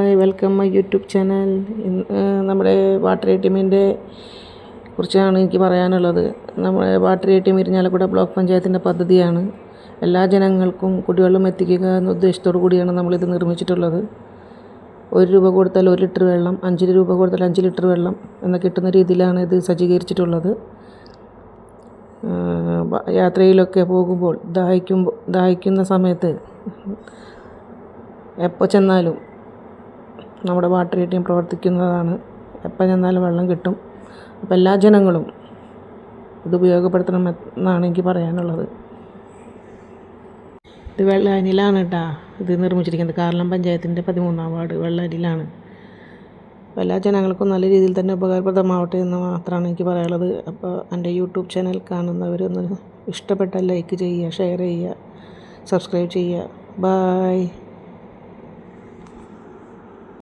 Hi welcome my YouTube channel. നമ്മുടെ water A T എമ്മിന്റെ കുറിച്ചാണ് എനിക്ക് പറയാനുള്ളത്. നമ്മുടെ water A T M Irinjalakuda block പഞ്ചായത്തിന്റെ പദ്ധതിയാണ്. എല്ലാ ജനങ്ങൾക്കും കുടിവെള്ളം എത്തിക്കുക എന്ന ഉദ്ദേശത്തോടു കൂടിയാണ് നമ്മളിത് നിർമ്മിച്ചിട്ടുള്ളത്. ഒരു രൂപ കൊടുത്താൽ ഒരു ലിറ്റർ വെള്ളം അഞ്ച് രൂപ കൊടുത്താൽ അഞ്ച് ലിറ്റർ വെള്ളം എന്ന കിട്ടുന്ന രീതിയിലാണ് ഇത് സജ്ജീകരിച്ചിട്ടുള്ളത്. യാത്രയിലൊക്കെ പോകുമ്പോൾ ദാഹിക്കുമ്പോൾ ദാഹിക്കുന്ന സമയത്ത് എപ്പോൾ ചെന്നാലും നമ്മുടെ വാട്ടർ എ ടി എം പ്രവർത്തിക്കുന്നതാണ്. എപ്പോൾ ചെന്നാലും വെള്ളം കിട്ടും. അപ്പോൾ എല്ലാ ജനങ്ങളും ഇത് ഉപയോഗപ്പെടുത്തണം എന്നാണ് എനിക്ക് പറയാനുള്ളത്. ഇത് വെള്ള അനിലാണ് കേട്ടാ ഇത് നിർമ്മിച്ചിരിക്കുന്നത്. കാർലം പഞ്ചായത്തിന്റെ പതിമൂന്നാം വാർഡ് വെള്ളാനിലാണ്. അപ്പോൾ എല്ലാ ജനങ്ങൾക്കും നല്ല രീതിയിൽ തന്നെ ഉപകാരപ്രദമാവട്ടെ എന്ന് മാത്രമാണ് എനിക്ക് പറയാനുള്ളത്. അപ്പോൾ എന്റെ യൂട്യൂബ് ചാനൽ കാണുന്നവരൊന്ന് ഇഷ്ടപ്പെട്ട ലൈക്ക് ചെയ്യുക ഷെയർ ചെയ്യുക സബ്സ്ക്രൈബ് ചെയ്യുക. ബായ്.